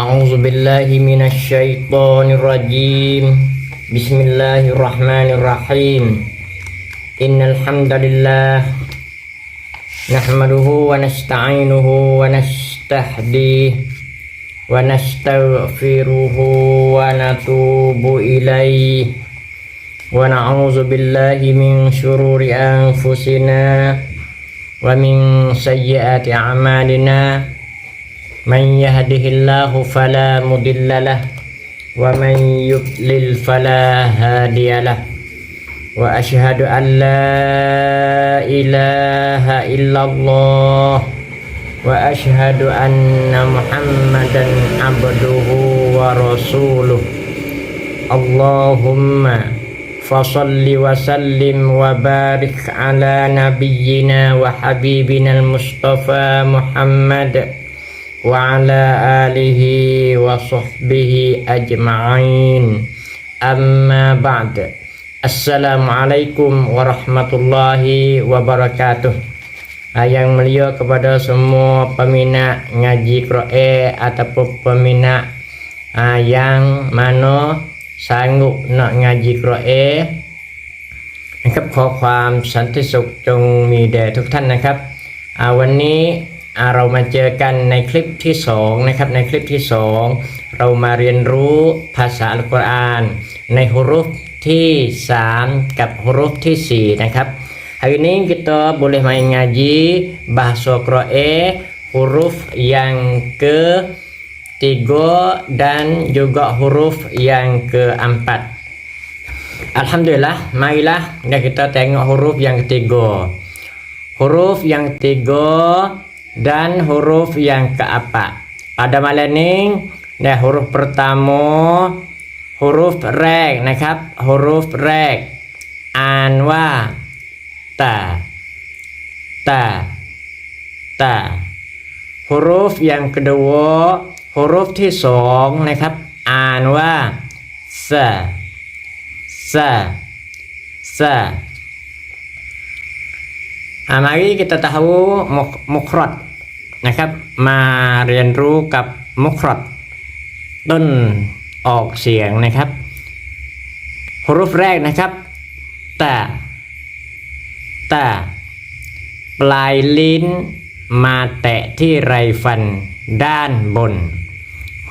أعوذ بالله من الشيطان الرجيم بسم الله الرحمن الرحيم إن الحمد لله نحمده ونستعينه ونستهديه ونستغفره ونتوب إليه ونعوذ بالله من شرور أنفسنا ومن سيئات أعمالنا من يهده الله فلا مضل له ومن يضلل فلا هادي له وأشهد أن لا إله إلا الله وأشهد أن محمدا عبده ورسوله اللهم فصل وسلم وبارك على نبينا وحبيبنا المصطفى محمد وعلى آله وصحبه أجمعين أما بعد السلام عليكم ورحمة الله وبركاته Yang mulia kepada semua peminat ngaji Qur'an ataupun peminat ah, yang mana sanggup nak ngaji Qur'an. Nak kho ความ Ah uh, วันนี้เรา มา เจอกัน ใน คลิป ที่สองนะครับ ใน คลิป ที่สองเรา มา เรียน รู้ ภาษา อัลกุรอาน ใน ฮุรุฟ ที่สามกับ ฮุรุฟ ที่สี่นะครับฮาวินิกิตบุลิมังงาจีบาสโกรเอฮุรุฟยังเกอติโกดัน juga huruf yang keempat Alhamdulillah marilah kita tengok huruf yang ketiga huruf yang ketiga dan huruf yang keempat. Pada malam ini, nah huruf pertama huruf rek นะครับ huruf rek อ่านว่าตาตาตา huruf yang kedua huruf ที่สองนะครับอ่านว่าสะสะสะ Mari kita tahu mukrot นะครับมาเรียนรู้กับมุครอดต้นออกเสียงนะครับหรูปแรกนะครับตแต่ปลายลิ้นมาแตะที่ไรฟันด้านบน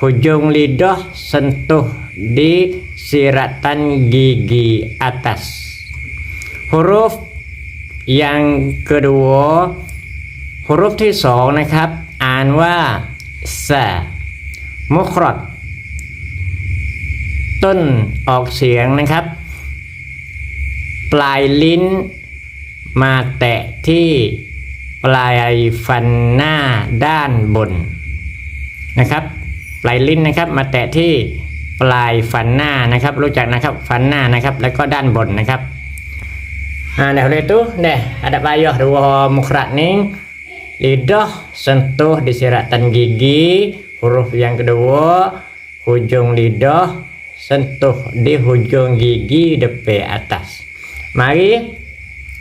ห u j u ลิ l i d ส h นตุ t u h ส i siratan gigi a ส a s Huruf yang kedua ฮุรุฟที่สองนะครับอ่านว่าสะมุครดต้นออกเสียงนะครับ ปลายลิ้น มาแตะที่ปลายฟันหน้าด้านบนนะครับ ปลายลิ้นนะครับมาแตะที่ปลายฟันหน้านะครับ รู้จักนะครับฟันหน้านะครับแล้วก็ด้านบนนะครับเดีวเ h dah boleh tu. Dah, ada p ปย a h d u มครั r นิ่ง lidah sentuh di siratan gigi huruf yang kedua hujung lidah sentuh di hujung gigi depe atas mari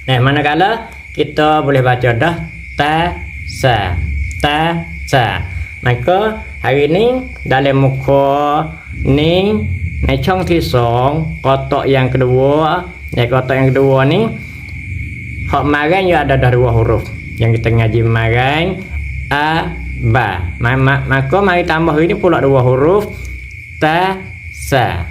nah manakala kita boleh baca dah ta sa ta sa maka hari ni dalam muka ni ni chong kotok kotak yang kedua ya kotak yang kedua ni hak maran ya ada dah dua huruf yang kita ngaji jimarang a ba maka mari tambah ini pula dua huruf ta sa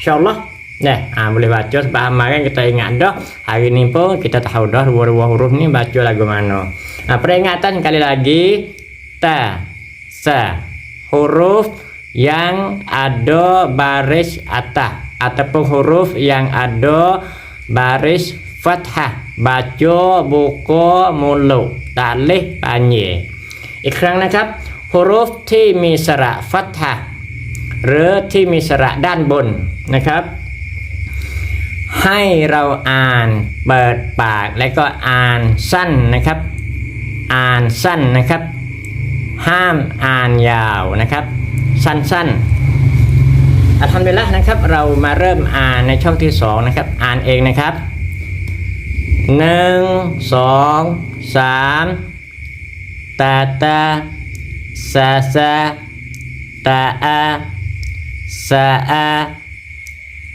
insyaallah Nah, ha, boleh baca sebab kemarin kita ingat dah hari ni pun kita tahu dah dua-dua huruf ni baca lagu mana. Nah, peringatan sekali lagi ta sa huruf yang ada baris atas ataupun huruf yang ada baris Fatha บาโจโบโกโมโลตาเลปญเยอีกครั้งนะครับฮุรุฟที่มีสระฟัตฮะหรือที่มีสระด้านบนนะครับ ให้เราอ่านเปิดปากและก็อ่านสั้นนะครับ อ่านสั้นนะครับ ห้ามอ่านยาวนะครับ สั้นๆอาทำไปแล้วนะครับ เรามาเริ่มอ่านในช่องที่2นะครับ อ่านเองนะครับ Ta ta sa sa, ta a sa a,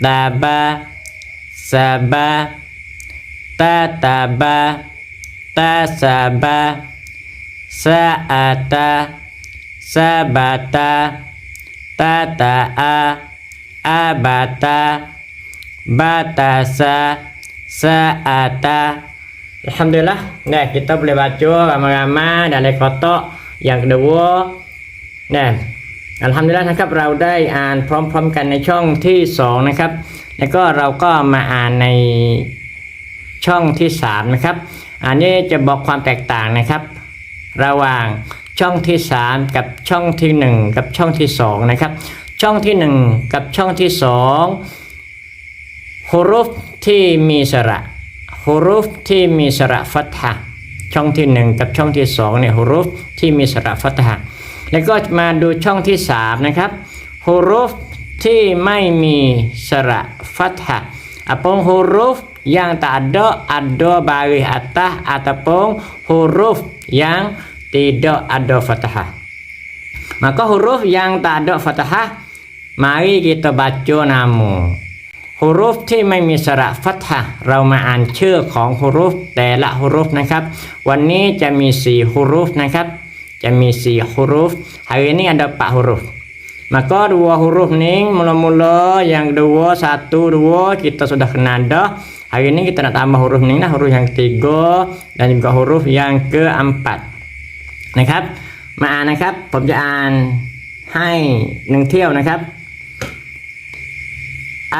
ta ba ba, ta ta ba, ta sa ba, sa a ta, sa ta, ta a, a ba ta, sa'ata Alhamdulillah nah kita boleh baca ramai-ramai dari kotak yang kedua nah Alhamdulillah นะครับเราได้อ่านพร้อมๆกันในช่องที่ 2 นะครับ แล้วก็เราก็มาอ่านในช่องที่ 3 นะครับอันนี้จะบอกความแตกต่างนะครับ ระหว่างช่องที่ 3 กับช่องที่ 1 กับช่องที่2นะครับช่องที่ 1 กับช่องที่2ฮุรุฟที่มีสระฮุรุฟที่มีสระฟัตฮะช่องที่หนึ่งกับช่องที่สองเนี่ยฮุรุฟที่มีสระฟัตฮะแล้วก็มาดูช่องที่สามนะครับฮุรุฟที่ไม่มีสระฟัตฮะอะพงฮุรุฟยังตัดโดอัดโดบาริอัตตาอัตพงฮุรุฟยังติดโดอัดโดฟัตฮะมาก็ฮุรุฟยังตัดโดฟัตฮะมาริกิตบัจจุนามูฮูรุฟที่ไม่มีสระฟัตฮะเรามาอ่านชื่อของฮูรุฟแต่ละฮูรุฟนะครับ วันนี้จะมีสี่ฮูรุฟนะครับจะมีสี่ฮูรุฟหายนี้อันดับปะฮูรุฟมาก็ดูฮูรุฟนิ่งมูลมูลอย่างดูสัตว์ดูคิดต่อสุดขนาดหายนี้คิดต่อนาตามฮูรุฟนิ่งนะฮูรุฟอย่างที่ก็ดันก็ฮูรุฟอย่างเกือบอันปัดนะครับมาอ่านนะครับผมจะอ่านให้หนึ่งเที่ยวนะครับ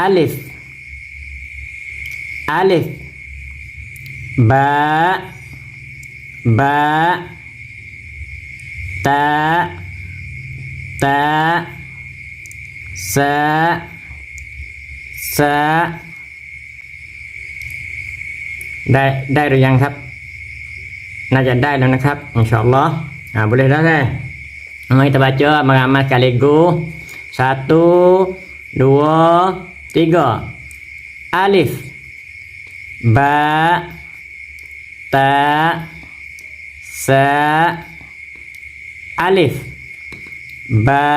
a ลิฟ alif ba ba ta ta sa sa ได้ได้หรือยังครับน่าจะได้แล้วนะครับอินชาอัลลอฮ์อ่า boleh dah kan mari kita baca mengamal sekaligus satu dua tiga alif บะตะสะอัลิฟบะ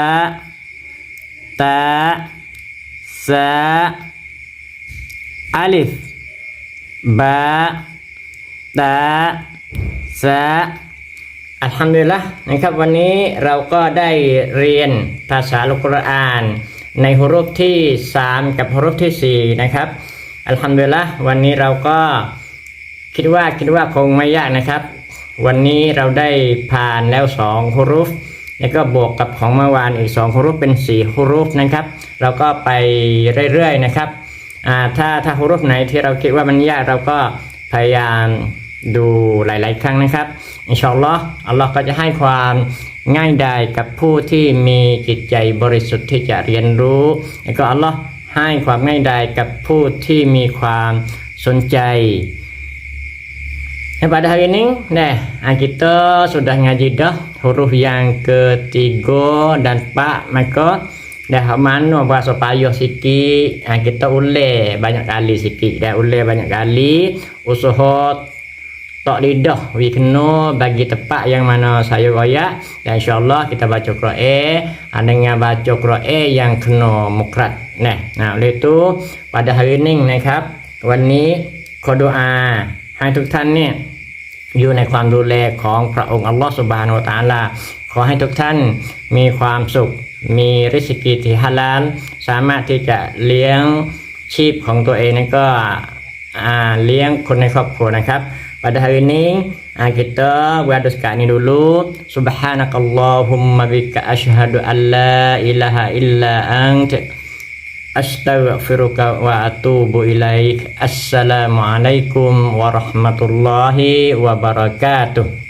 ตะสะอัลิฟบะตะสะอัลฮัมดุลิลละนะครับวันนี้เราก็ได้เรียนภาษาอัลกุรอาน ในหุรุฟที่ 3 กับหุรุฟที่4นะครับอัลฮัมดุลิละวันนี้เราก็คิดว่าคิดว่าคงไม่ยากนะครับ วันนี้เราได้ผ่านแล้วสองฮุรุฟ แล้วก็บวกกับของเมื่อวานอีกสองฮุรุฟเป็นสี่ฮุรุฟนะครับเราก็ไปเรื่อยๆนะครับถ้าถ้าฮุรุฟไหนที่เราคิดว่ามันยากเราก็พยายามดูหลายๆ ครั้งนะครับอินชาอัลลอฮ์อัลลอฮ์ก็จะให้ความง่ายดายกับผู้ที่มีจิตใจบริสุทธิ์ที่จะเรียนรู้แล้วก็อัลลอฮ์ให้ความง่ายดายกับผู้ที่มีความสนใจ Pada hari ini, deh, kita sudah ngaji dah huruf yang ketiga dan empat. Maka dah mana bahasa payuh sikit, kita ulas banyak kali sikit. Dah ulas banyak kali, usaha tok lidah we kena bagi tempat yang mana saya royak dan insyaallah kita baca Quran adanya baca Quran yang kena mukrat nah nah oleh itu pada hari ini นะครับวันนี้ขอดุอา ให้ทุกท่านเนี่ยอยู่ในความดูแลของพระองค์อัลลอฮฺสุบานอตาลาขอให้ทุกท่านมีความสุขมีริสกีที่ฮาลาลสามารถที่จะเลี้ยงชีพของตัวเองนั่นก็เลี้ยงคนในครอบครัวนะครับ Pada hari ini ah, kita berada sekarang ini dulu. Subhanakallahumma bika asyhadu an la ilaha illa anta astaghfiruka wa atubu ilaik. Assalamualaikum warahmatullahi wabarakatuh.